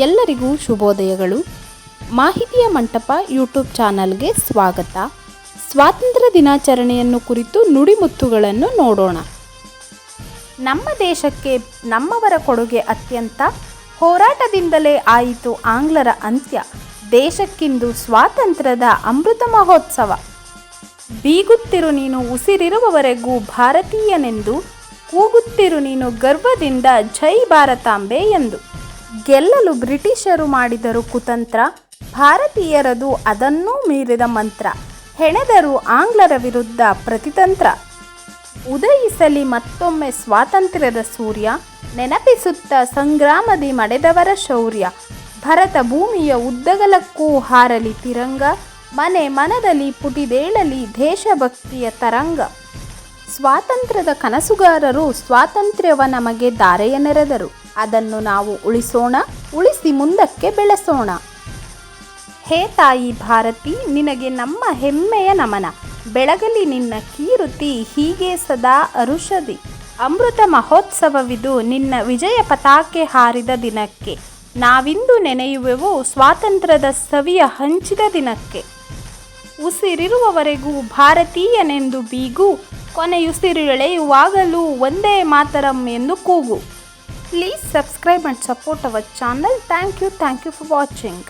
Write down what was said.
ಎಲ್ಲರಿಗೂ ಶುಭೋದಯಗಳು. ಮಾಹಿತಿಯ ಮಂಟಪ ಯೂಟ್ಯೂಬ್ ಚಾನಲ್ಗೆ ಸ್ವಾಗತ. ಸ್ವಾತಂತ್ರ್ಯ ದಿನಾಚರಣೆಯನ್ನು ಕುರಿತು ನುಡಿಮುತ್ತುಗಳನ್ನು ನೋಡೋಣ. ನಮ್ಮ ದೇಶಕ್ಕೆ ನಮ್ಮವರ ಕೊಡುಗೆ ಅತ್ಯಂತ ಹೋರಾಟದಿಂದಲೇ ಆಯಿತು ಆಂಗ್ಲರ ಅಂತ್ಯ, ದೇಶಕ್ಕಿಂದು ಸ್ವಾತಂತ್ರ್ಯದ ಅಮೃತ ಮಹೋತ್ಸವ. ಬೀಗುತ್ತಿರು ನೀನು ಉಸಿರಿರುವವರೆಗೂ ಭಾರತೀಯನೆಂದು, ಕೂಗುತ್ತಿರು ನೀನು ಗರ್ವದಿಂದ ಜೈ ಭಾರತಾಂಬೆ ಎಂದು. ಗೆಲ್ಲಲು ಬ್ರಿಟಿಷರು ಮಾಡಿದರು ಕುತಂತ್ರ. ಭಾರತೀಯರದು ಅದನ್ನೂ ಮೀರಿದ ಮಂತ್ರ. ಹೆಣೆದರು ಆಂಗ್ಲರ ವಿರುದ್ಧ ಪ್ರತಿತಂತ್ರ. ಉದಯಿಸಲಿ ಮತ್ತೊಮ್ಮೆ ಸ್ವಾತಂತ್ರ್ಯದ ಸೂರ್ಯ. ನೆನಪಿಸುತ್ತ ಸಂಗ್ರಾಮದಿ ಮಡೆದವರ ಶೌರ್ಯ. ಭರತ ಭೂಮಿಯ ಉದ್ದಗಲಕ್ಕೂ ಹಾರಲಿ ತಿರಂಗ. ಮನೆ ಮನದಲ್ಲಿ ಪುಟಿದೇಳಲಿ ದೇಶಭಕ್ತಿಯ ತರಂಗ. ಸ್ವಾತಂತ್ರ್ಯದ ಕನಸುಗಾರರು ಸ್ವಾತಂತ್ರ್ಯವ ನಮಗೆ ದಾರೆಯ ನೆರೆದರು ಅದನ್ನು ನಾವು ಉಳಿಸೋಣ, ಉಳಿಸಿ ಮುಂದಕ್ಕೆ ಬೆಳೆಸೋಣ. ಹೇ ತಾಯಿ ಭಾರತಿ, ನಿನಗೆ ನಮ್ಮ ಹೆಮ್ಮೆಯ ನಮನ. ಬೆಳಗಲಿ ನಿನ್ನ ಕೀರುತಿ ಹೀಗೆ ಸದಾ ಅರುಷದಿ. ಅಮೃತ ಮಹೋತ್ಸವವಿದು ನಿನ್ನ ವಿಜಯ ಪತಾಕೆ ಹಾರಿದ ದಿನಕ್ಕೆ. ನಾವಿಂದು ನೆನೆಯುವೆವು ಸ್ವಾತಂತ್ರ್ಯದ ಸವಿಯ ಹಂಚಿದ ದಿನಕ್ಕೆ. ಉಸಿರಿರುವವರೆಗೂ ಭಾರತೀಯನೆಂದು ಬೀಗು ಕೊನೆಯುಸಿರೆಳೆಯುವಾಗಲೂ ಒಂದೇ ಮಾತರಂ ಎಂದು ಕೂಗು. Please subscribe and support our channel thank you thank you for watching